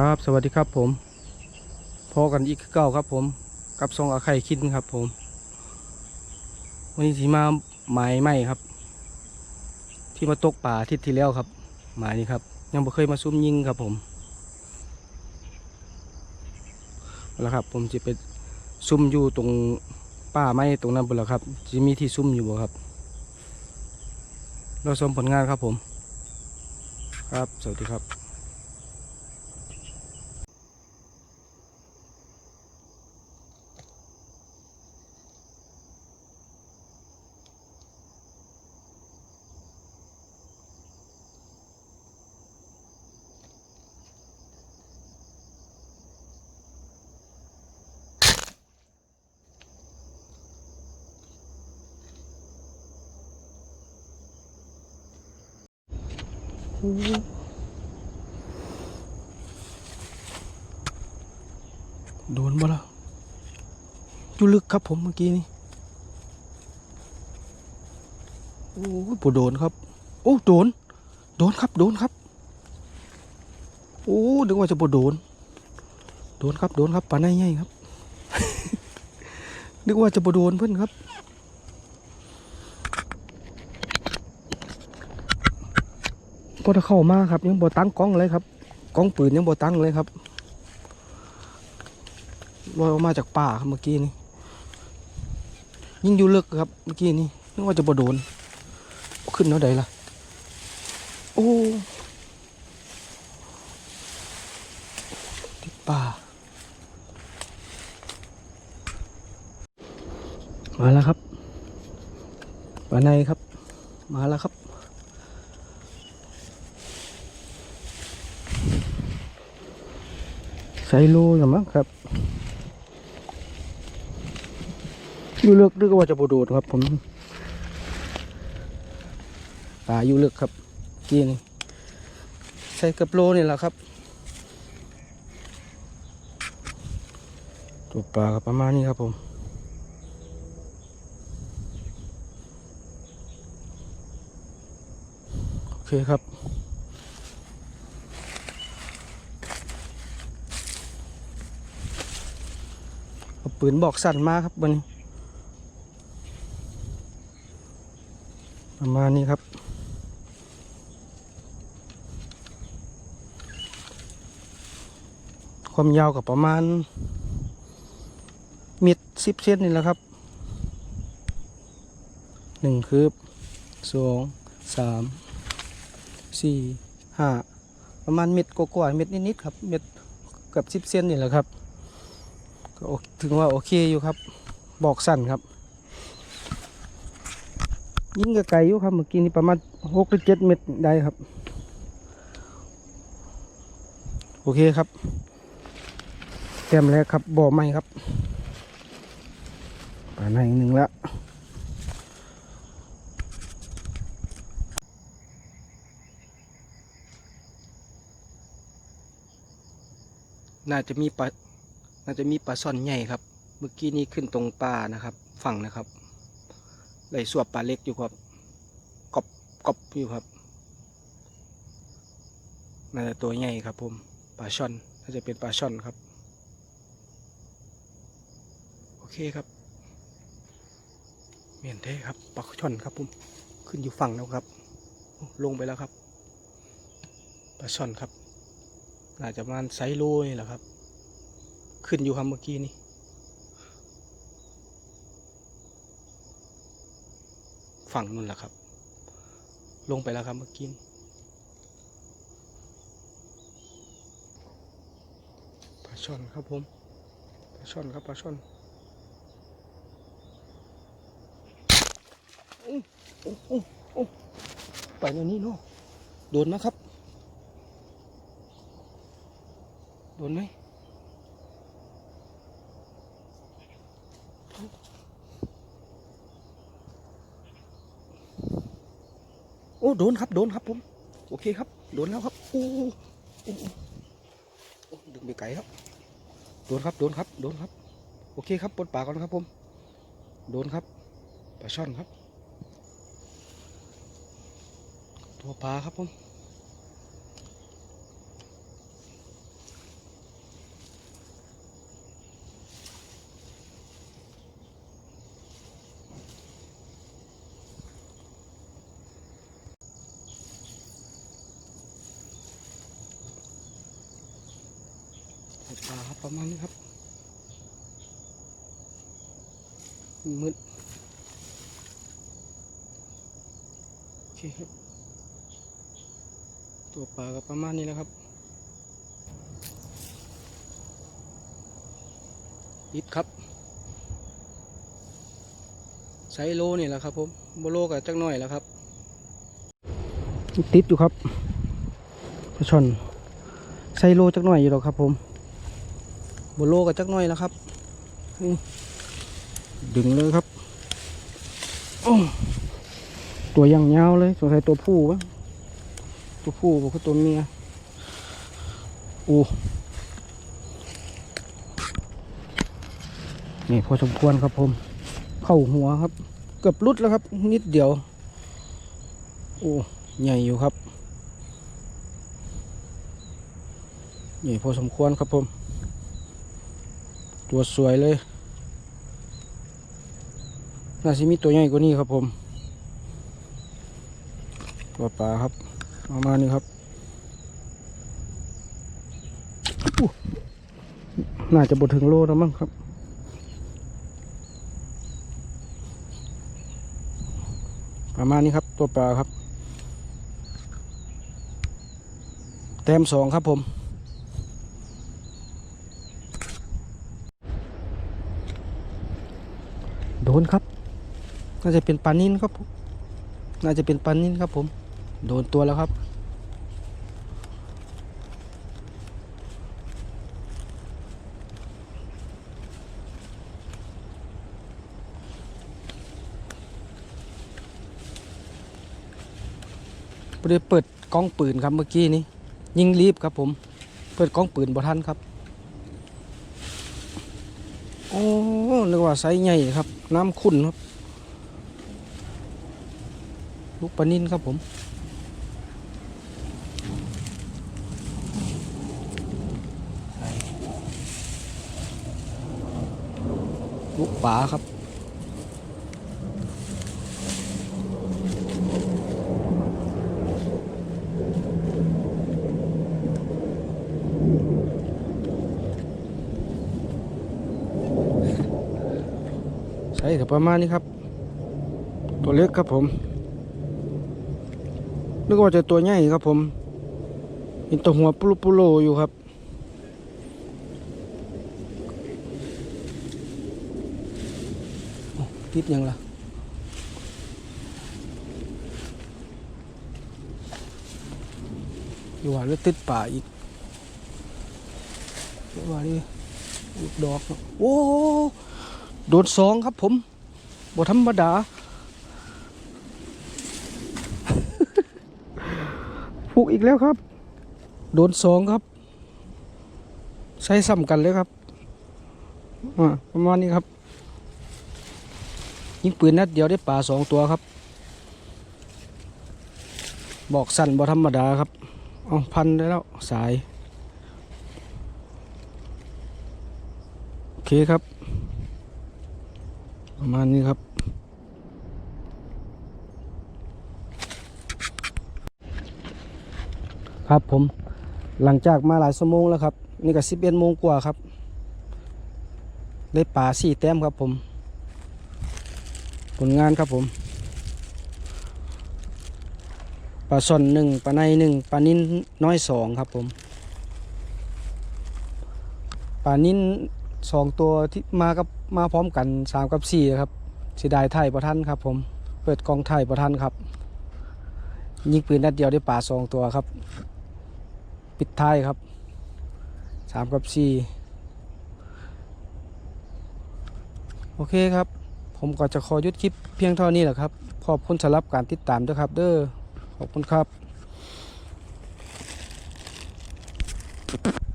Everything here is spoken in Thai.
ครับ สวัสดีครับผม พอกันอีกเก้าครับผม กับซองอาไข่คิดครับผม วันนี้สีมาหมายไหมครับ ที่มาตกป่าทิตย์ที่แล้วครับ หมายนี้ครับ ยังบ่เคยมาซุ่มยิงครับผมเอาละครับ ผมจะไปซุ่มอยู่ตรงป่าไม้ตรงนั้นบนละครับจะมีที่ซุ่มอยู่บ่ครับ เราชมผลงานครับผม ครับ สวัสดีครับ โดนบ่ละอยู่ลึกครับผมเมื่อกี้นี่โอ้ยปวดโดนครับ โอ้โดน โดนครับ โดนครับ โอ้นึกว่าจะปวดโดน โดนครับ โดนครับปลาในใหญ่ครับ นึกว่าจะปวดโดนเพื่อนครับ พอจะเข้ามาครับ ยังบ่ตั้งกล้องเลยครับกล้องปืนยังบ่ตั้งเลยครับลอยออกมาจากป่าครับเมื่อกี้นี่ยิ่งอยู่ลึกครับเมื่อกี้นี่นึกว่าจะบ่โดน ขึ้นเท่าใดล่ะ โอ้ติดป่ามาแล้วครับปลาในครับ มาแล้วครับ ส่โลหรอมั้งครับยูเลือกนึกว่าจะบโดดครับผมปลายูเลือกครับกี้นี่ใส่กับโลนี่แหละครับตัวปลาประมาณนี้ครับผมโอเคครับ เอา ปืนบอกสั่นมากครับวันนี้ ประมาณนี้ครับ ความยาวกับประมาณเมตรสิบเซนนี่แหละครับหนึ่งคืบสองสามสี่ห้าประมาณเม็ดกว่าๆเม็ดนิดๆครับเม็ดเกือบสิบเซนนี่แหละครับ ถึงว่าโอเคอยู่ครับ บอกสั้นครับ ยิ่งกับไก่อยู่ครับเมื่อกี้นี่ประมาณหกหรือเจ็ดเม็ดได้ครับ โอเคครับแต้มแรกครับบ่อไม้ครับปลาในอีกหนึ่งแล้วน่าจะมีปลา น่าจะมีปลาซ่อนใหญ่ครับ เมื่อกี้นี้ขึ้นตรงป่านะครับ ฝั่งนะครับไหลสวบปลาเล็กอยู่ครับกบกบอยู่ครับน่าจะตัวใหญ่ครับผมปลาช่อนน่าจะเป็นปลาช่อนครับ โอเคครับเมียนเท่ครับปลาช่อนครับผมขึ้นอยู่ฝั่งแล้วครับ ลงไปแล้วครับปลาช่อนครับน่าจะประมาณไซโลนี่แหละครับ ขึ้นอยู่ครับเมื่อกี้นี่ฝั่งนู่นแหละครับ ลงไปแล้วครับเมื่อกี้ปลาช่อนครับผมปลาช่อนครับปลาช่อนโอ้โอ้โอ้ไปแล้วนี่เนาะโดนนะครับ โดนไหม โอ้โดนครับ โดนครับผม โอเคครับ โดนแล้วครับโอ้ดึงไปไกลครับ โดนครับ โดนครับ โดนครับ โอเคครับปลดปากก่อนครับผม โดนครับปลาช่อนครับ ตัวปลาครับผม กปลาครับประมาณนี้ครับ มืดโอเคครับ ตัวปลาก็ประมาณนี้แล้วครับติดครับไซโลนี่แหละครับผมโบโลกับจักหน่อยแล้วครับ ติดอยู่ครับปลาช่อนไซโลจักหน่อยอยู่หรอกครับผม บโลกับจักหน่อยแล้วครับ ดึงเลยครับตัวยังยาวเลยสงสัยตัวผู้มั้งตัวผู้บอกว่าตัวเมียโอ้นี่พอสมควรครับผม เข้าหัวครับ เกือบรุดแล้วครับ นิดเดียว โอ้ใหญ่อยู่ครับใหญ่พอสมควรครับผม ตัวสวยเลย น่าจะมีตัวใหญ่กว่านี้ครับผม ตัวปลาครับประมาณนี้ครับอู้น่าจะบดถึงโลแล้วมั้งครับ ประมาณนี้ครับตัวปลาครับ แต้มสองครับผม ดนครับ น่าจะเป็นปลานินครับผมน่าจะเป็นปลานินครับผม โดนตัวแล้วครับบ่ได้เปิดกล้องปืนครับเมื่อกี้นี้ ยิงรีบครับผม เปิดกล้องปืนบ่ทันครับ โอ้ เรียกว่าไซส์ใหญ่ครับ น้ำขุ่นครับ ลูกปลานินครับผมลูกปลาครับ ใช่แต่ประมาณนี้ครับ ตัวเล็กครับผมนึกว่าจะตัวใหญ่ครับผมเห็นตัวหัวปุโรปุโรอยู่ครับติดยังล่ะอยู่ว่าแล้วติดป่าอีกอยู่ว่านี่ลูกดอก โอ้ โดนสองครับผมบ่ธรรมดา ผูกอีกแล้วครับ โดนสองครับ ใช้ซ้ำกันเลยครับประมาณนี้ครับยิงปืนนัดเดียวได้ป่าสองตัวครับ บอกสั่นบ่ธรรมดาครับเอาพันได้แล้วสาย โอเคครับ ประมาณนี้ครับ ครับผมหลังจากมาหลายชั่วโมงแล้วครับ นี่ก็สิบเอ็ดโมงกว่าครับ ได้ป่าสี่แต้มครับผม ผลงานครับผมปลาส่อนหนึ่งปลาในหนึ่งปลานิ้นน้อยสองครับผมปลานิ้น สองตัวที่มากับมาพร้อมกันสามกับสี่ครับสีดายไทยประท่านครับ ผมเปิดกองไทยประท่านครับยิงปืนนัดเดียวได้ป่าสองตัวครับ ปิดท้ายครับสามกับสี่โอเคครับ ผมก็จะขอยุดคลิปเพียงเท่านี้แหละครับ ขอบคุณสำหรับการติดตามด้วยครับ เด้อขอบคุณครับ